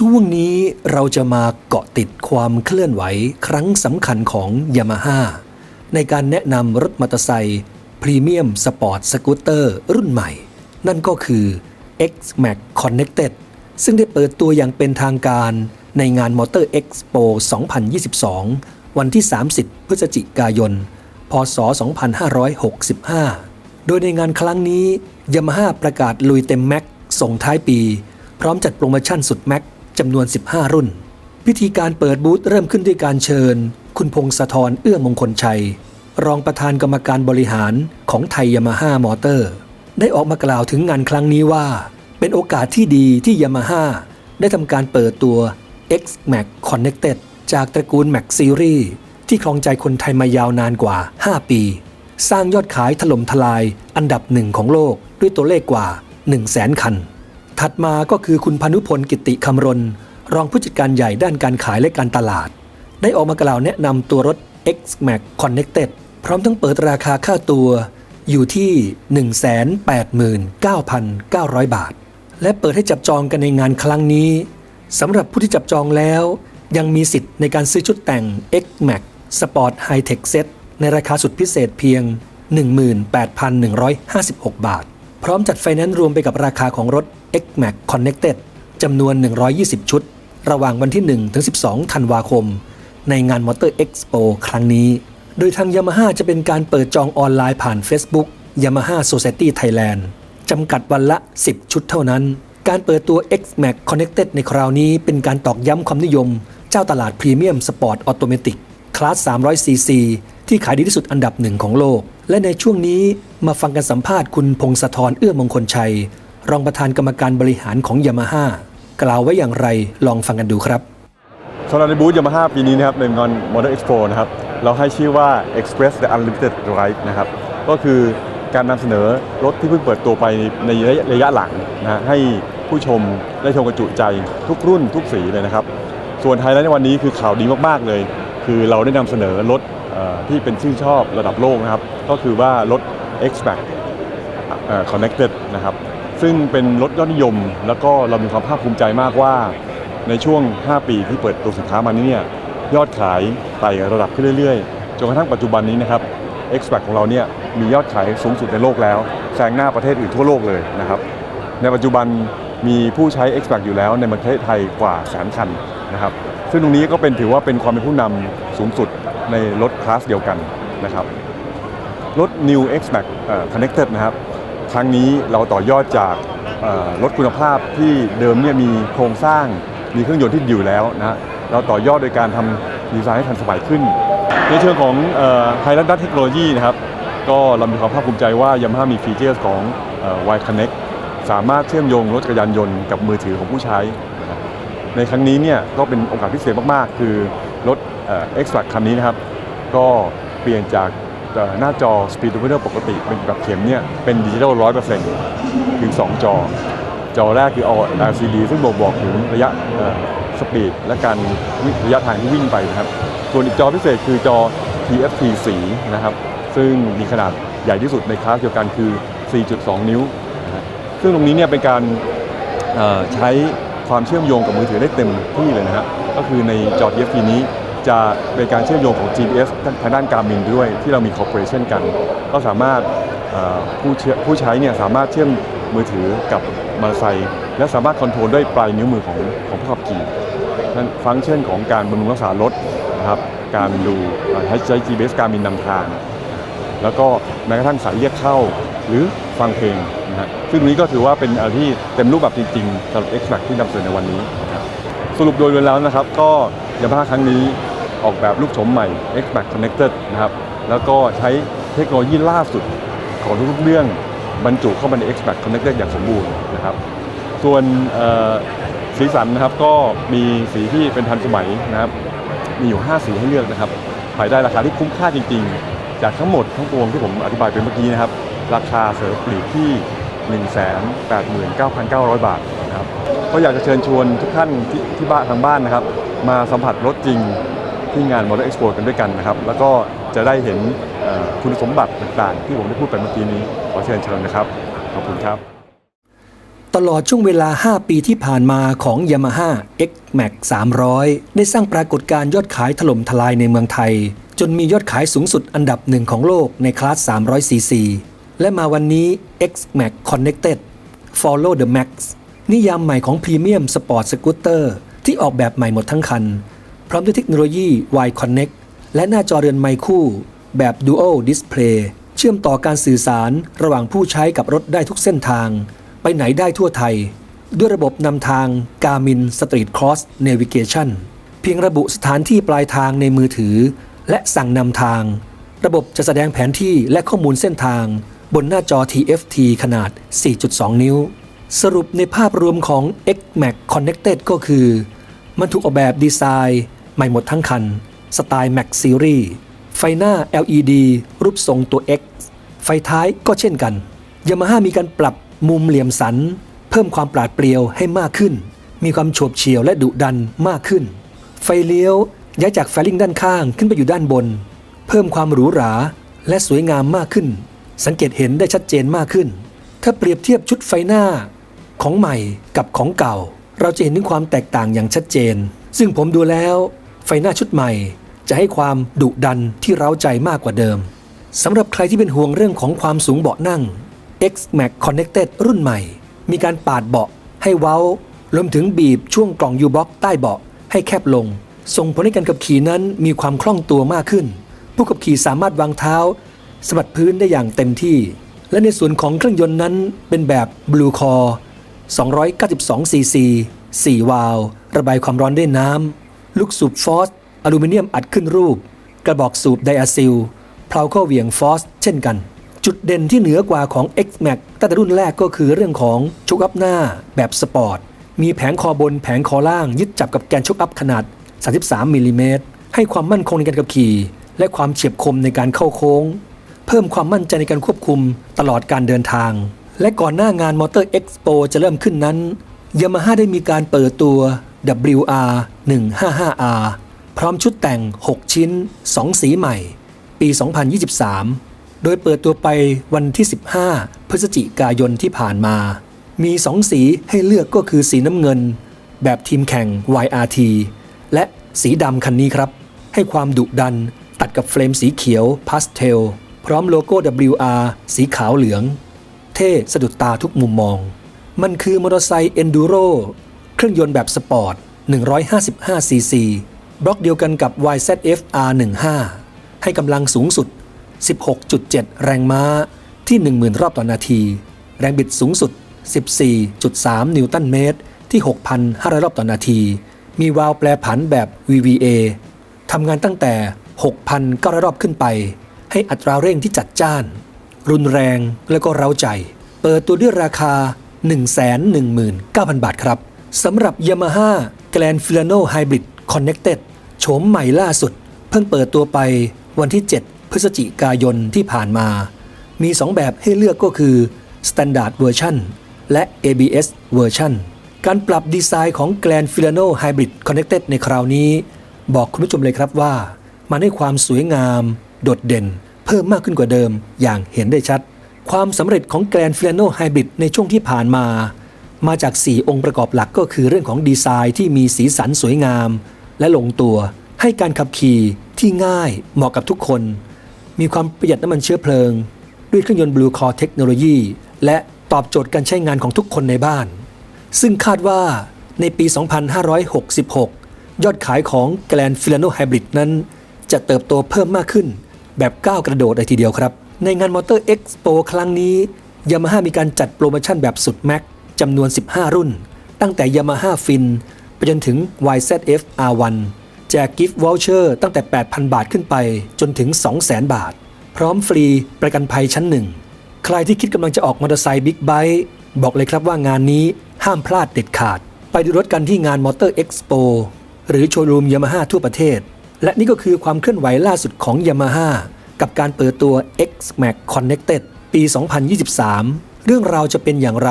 ช่วงนี้เราจะมาเกาะติดความเคลื่อนไหวครั้งสำคัญของยามาฮ่าในการแนะนำรถมอเตอร์ไซค์พรีเมียมสปอร์ตสกูตเตอร์รุ่นใหม่ นั่นก็คือ X-Max Connected ซึ่งได้เปิดตัวอย่างเป็นทางการในงาน Motor Expo 2022 วันที่ 30 พฤศจิกายน พศ 2565 โดยในงานครั้งนี้ยามาฮ่าประกาศลุยเต็มแม็กส่งท้ายปี พร้อมจัดโปรโมชั่นสุดแม็ก จำนวน 15 รุ่น พิธีการเปิดบูธเริ่มขึ้นด้วยการเชิญ คุณพงศธรเอื้อมงคลชัย รองประธานกรรมการบริหารของไทยยามาฮ่ามอเตอร์ ได้ออกมากล่าวถึงงานครั้งนี้ว่า เป็นโอกาสที่ดีที่ยามาฮ่าได้ทำการเปิดตัว X-Max Connected จากตระกูล Max Series ที่ครองใจคนไทยมายาวนานกว่า 5 ปี สร้างยอดขายถล่มทลายอันดับหนึ่งของโลกด้วยตัวเลขกว่า 1 0 0 0 0แสนคัน ถัดมาก็คือคุณพานุพลกิติคำรณ รองผู้จัดการใหญ่ด้านการขายและการตลาด ได้ออกมากล่าวแนะนำตัวรถ X-Max Connected พร้อมทั้งเปิดราคาค่าตัวอยู่ที่ 189,900 บาท และเปิดให้จับจองกันในงานครั้งนี้สำหรับผู้ที่จับจองแล้ว ยังมีสิทธิ์ในการซื้อชุดแต่ง X-Max Sport High Tech Set ในราคาสุดพิเศษเพียง 18,156 บาท พร้อมจัดไฟแนนซ์รวมไปกับราคาของรถ X-Max Connected จำนวน 120 ชุด ระหว่างวันที่ 1 ถึง 12 ธันวาคม ในงาน Motor Expo ครั้งนี้ โดยทาง Yamaha จะเป็นการเปิดจองออนไลน์ผ่าน Facebook Yamaha Society Thailand จำกัดวันละ 10 ชุดเท่านั้น การเปิดตัว X-Max Connected ในคราวนี้เป็นการตอกย้ำความนิยม เจ้าตลาดพรีเมียมสปอร์ตออโตเมติกคลาส 300cc ที่ขายดีที่สุดอันดับหนึ่งของโลก และในช่วงนี้มาฟังกันสัมภาษณ์คุณพงศธรเอื้อมงคลชัย รองประธานกรรมการบริหารของยามาฮ่ากล่าวไว้อย่างไรลองฟังกันดูครับสำหรับในบูธยามาฮ่าปีนี้นะครับในงาน Model Expo นะครับเราให้ชื่อว่า Express the Unlimited Ride นะครับก็คือการนำเสนอรถที่เพิ่งเปิดตัวไปในระยะหลังนะฮะให้ผู้ชมได้ชมกระจุใจทุกรุ่นทุกสีเลยนะครับ ส่วนไฮไลท์ในวันนี้คือข่าวดีมากๆเลย คือเราได้นำเสนอรถที่เป็นชื่นชอบระดับโลกนะครับ ก็คือว่ารถ X-Max เอ่อ Connected นะครับ ซึ่งเป็นรถยอดนิยม แล้วก็เรามีความภาคภูมิใจมากว่า ในช่วง 5 ปีที่เปิดตัวสินค้ามานี้เนี่ยยอดขายไต่ระดับขึ้นเรื่อยๆ จนกระทั่งปัจจุบันนี้นะครับ x p a c ของเราเนี่ยมียอดขายสูงสุดในโลกแล้วแซงหน้าประเทศอื่นทั่วโลกเลยนะครับ ในปัจจุบันมีผู้ใช้ x p a c อยู่แล้วในประเทศไทยกว่าแสนคันนะครับ ซึ่งตรงนี้ก็เป็นถือว่าเป็นความเป็นผู้นำสูงสุดในรถคลาสเดียวกันนะครับรถ New X Max Connected นะครับ รั้งนี้เราต่อยอดจากรถคุณภาพที่เดิมเนี่ยมีโครงสร้างมีเครื่องยนต์ที่อยู่แล้วนะเราต่อยอดโดยการทำดีไซน์ให้ทันสมัยขึ้น ในเชิงของไฮรันดัตเทคโนโลยีนะครับก็เรามีความภาคภูมิใจว่า Yamaha มีฟีเจอร์ของเอ่อ Y Connect สามารถเชื่อมโยงรถจักรยานยนต์กับมือถือของผู้ใช้ ในครั้งนี้เนี่ยก็เป็นโอกาสพิเศษมาก ๆ คือรถเอ่อ X-Track คันนี้นะครับ ก็เปลี่ยนจาก หน้าจอ Speedometer ปกติเป็นแบบเข็มเนี่ยเป็นดิจิทัลร้อยเปอร์เซ็นต์ถึง2จอ จอแรกคือเอา LCD ซึ่งบอกบอกถึงระยะสปีดและการระยะทางที่วิ่งไปนะครับ ส่วนอีกจอพิเศษคือจอ TFT สีนะครับ ซึ่งมีขนาดใหญ่ที่สุดในคลาสเดียวกันคือ 4.2 นิ้วนะฮะซึ่งตรงนี้เนี่ยเป็นการใช้ความเชื่อมโยงกับมือถือได้เต็มที่เลยนะฮะก็คือในจอ TFT นี้ จะเป็นการเชื่อมโยงของ GPS ทางด้านการบินด้วยที่เรามี cooperation กัน ก็สามารถผู้ผู้ใช้เนี่ยสามารถเชื่อมมือถือกับมอเตอร์ไซค์และสามารถคอนโทรลด้วยปลายนิ้วมือของของผู้ขับขี่นั่นฟังก์ชันของการบำรุงรักษารถนะครับการดูใช้ GPS การบินนำทาง แล้วก็แม้กระทั่งสายเรียกเข้าหรือฟังเพลงนะฮะซึ่งตรงนี้ก็ถือว่าเป็นอะไรที่เต็มรูปแบบจริงๆสำหรับ X Max ที่นำเสนอในวันนี้นะครับสรุปโดยรวมแล้วนะครับ ก็ยามาฮ่าครั้งนี้ ออกแบบรูปโฉมใหม่ X Max Connected นะครับ แล้วก็ใช้เทคโนโลยีล่าสุดของทุกๆเรื่องบรรจุเข้ามาใน X Max Connected อย่างสมบูรณ์นะครับ ส่วนสีสันนะครับก็มีสีที่เป็นทันสมัยนะครับ มีอยู่ 5 สีให้เลือกนะครับภายได้ราคาที่คุ้มค่าจริง ๆ จากทั้งหมดทั้งปวงที่ผมอธิบายไปเมื่อกี้นะครับ ราคาเสริมปลีกที่ 189,900 บาทนะครับก็อยากจะเชิญชวนทุกท่านที่ที่บ้านทางบ้านนะครับ มาสัมผัสรถจริง ที่งาน Motor Expo กันด้วยกันนะครับ แล้วก็จะได้เห็นคุณสมบัติต่างๆ ที่ผมได้พูดไปเมื่อกี้นี้ ขอเชิญชวนนะครับ ขอบคุณครับ ตลอดช่วงเวลา 5 ปีที่ผ่านมาของ Yamaha X Max 300 ได้สร้างปรากฏการณ์ยอดขายถล่มทลายในเมืองไทย จนมียอดขายสูงสุดอันดับหนึ่งของโลกในคลาส 300cc และมาวันนี้ X Max Connected Follow the Max นิยามใหม่ของพรีเมียมสปอร์ตสกูตเตอร์ที่ออกแบบใหม่หมดทั้งคัน พร้อมด้วยเทคโนโลยี Y Connect และหน้าจอเรือนไมค์คู่ แบบ Dual Display เชื่อมต่อการสื่อสารระหว่างผู้ใช้กับรถได้ทุกเส้นทาง ไปไหนได้ทั่วไทย ด้วยระบบนำทาง Garmin Street Cross Navigation เพียงระบุสถานที่ปลายทางในมือถือ และสั่งนำทาง ระบบจะแสดงแผนที่และข้อมูลเส้นทาง บนหน้าจอ TFT ขนาด 4.2 นิ้ว สรุปในภาพรวมของ X Max Connected ก็คือ มันถูกออกแบบดีไซน์ ใหม่หมดทั้งคัน สไตล์ Max Series ไฟหน้า LED รูปทรงตัว X ไฟท้ายก็เช่นกัน Yamaha มีการปรับมุมเหลี่ยมสัน เพิ่มความปราดเปรียวให้มากขึ้น มีความโฉบเฉี่ยวและดุดันมากขึ้น ไฟเลี้ยวย้ายจากแฟลิงด้านข้างขึ้นไปอยู่ด้านบน เพิ่มความหรูหราและสวยงามมากขึ้น สังเกตเห็นได้ชัดเจนมากขึ้น ถ้าเปรียบเทียบชุดไฟหน้าของใหม่กับของเก่า เราจะเห็นถึงความแตกต่างอย่างชัดเจน ซึ่งผมดูแล้ว ไฟหน้าชุดใหม่ จะให้ความดุดันที่เร้าใจมากกว่าเดิมสำหรับใครที่เป็นห่วงเรื่องของความสูงเบาะนั่ง X Max Connected รุ่นใหม่ มีการปาดเบาะให้เว้ารวมถึงบีบช่วงกล่อง U-Box ใต้เบาะให้แคบลง ส่งผลให้การขับขี่นั้นมีความคล่องตัวมากขึ้น ผู้ขับขี่สามารถวางเท้าสะบัดพื้นได้อย่างเต็มที่ และในส่วนของเครื่องยนต์นั้นเป็นแบบ Blue Core 292ซีซี4วาล์วระบายความร้อนด้วยน้ำ ลูกสูบฟอสอลูมิเนียมอัดขึ้นรูป กระบอกสูบไดอะซิลเพลาเข้าเหวี่ยงฟอสเช่นกัน จุดเด่นที่เหนือกว่าของ X-Max ตั้งแต่รุ่นแรกก็คือเรื่องของชุกอัพหน้าแบบสปอร์ต มีแผงคอบนแผงคอล่างยึดจับกับแกนชุกอัพขนาด 33มิลลิเมตรให้ความมั่นคงในการขับขี่ และความเฉียบคมในการเข้าโค้ง เพิ่มความมั่นใจในการควบคุมตลอดการเดินทาง และก่อนหน้างาน Motor Expo จะเริ่มขึ้นนั้น Yamaha ได้มีการเปิดตัว WR 155R พร้อมชุดแต่ง 6 ชิ้น 2 สีใหม่ ปี 2023 โดยเปิดตัวไปวันที่ 15 พฤศจิกายนที่ผ่านมา มี 2 สีให้เลือกก็คือสีน้ำเงิน แบบทีมแข่ง YRT และสีดำคันนี้ครับ ให้ความดุดันตัดกับเฟรมสีเขียวพาสเทลพร้อมโลโก้ WR สีขาวเหลือง เท่สะดุดตาทุกมุมมอง มันคือมอเตอร์ไซค์ Enduro เครื่องยนต์แบบสปอร์ต 155 ซีซี บล็อกเดียวกันกับ YZF R15 ให้กำลังสูงสุด 16.7 แรงม้าที่ 10,000 รอบต่อนาที แรงบิดสูงสุด 14.3 นิวตันเมตรที่ 6,500 รอบต่อนาที มีวาล์วแปรผันแบบ VVA ทำงานตั้งแต่ 6,900 รอบขึ้นไป ให้อัตราเร่งที่จัดจ้าน รุนแรงและก็เร้าใจ เปิดตัวด้วยราคา 119,000 บาทครับ สำหรับ Yamaha Grand Filano Hybrid Connected โฉมใหม่ล่าสุด เพิ่งเปิดตัวไปวันที่ 7 พฤศจิกายนที่ผ่านมา มี 2 แบบให้เลือกก็คือ Standard Version และ ABS Version การปรับดีไซน์ของ Grand Filano Hybrid Connected ในคราวนี้ บอกคุณผู้ชมเลยครับว่า มันให้ความสวยงาม โดดเด่น เพิ่มมากขึ้นกว่าเดิมอย่างเห็นได้ชัด ความสำเร็จของ Grand Filano Hybrid ในช่วงที่ผ่านมา มาจาก 4 องค์ประกอบหลักก็คือเรื่องของดีไซน์ที่มีสีสันสวยงาม และลงตัว ให้การขับขี่ที่ง่ายเหมาะกับทุกคน มีความประหยัดน้ำมันเชื้อเพลิง ด้วยเครื่องยนต์ Blue Core เทคโนโลยีและตอบโจทย์การใช้งานของทุกคนในบ้าน ซึ่งคาดว่าในปี 2566 ยอดขายของ Grand Filano Hybrid นั้น จะเติบโตเพิ่มมากขึ้น แบบก้าวกระโดดเลยทีเดียวครับ ในงาน Motor Expo ครั้งนี้ Yamaha มีการจัดโปรโมชั่นแบบสุดแม็ก จำนวน 15 รุ่น ตั้งแต่ Yamaha Fin ไปจนถึง YZF R1 แจกกิฟต์วอลเชอร์ตั้งแต่ 8,000 บาทขึ้นไปจนถึง 200,000 บาท พร้อมฟรีประกันภัยชั้นหนึ่ง ใครที่คิดกำลังจะออกมอเตอร์ไซค์บิ๊กไบค์บอกเลยครับว่างานนี้ห้ามพลาดเด็ดขาด ไปดูรถกันที่งาน Motor Expo หรือโชว์รูม Yamaha ทั่วประเทศ และนี่ก็คือความเคลื่อนไหวล่าสุดของ Yamaha กับการเปิดตัว X Max Connected ปี 2023 เรื่องราวจะเป็นอย่างไร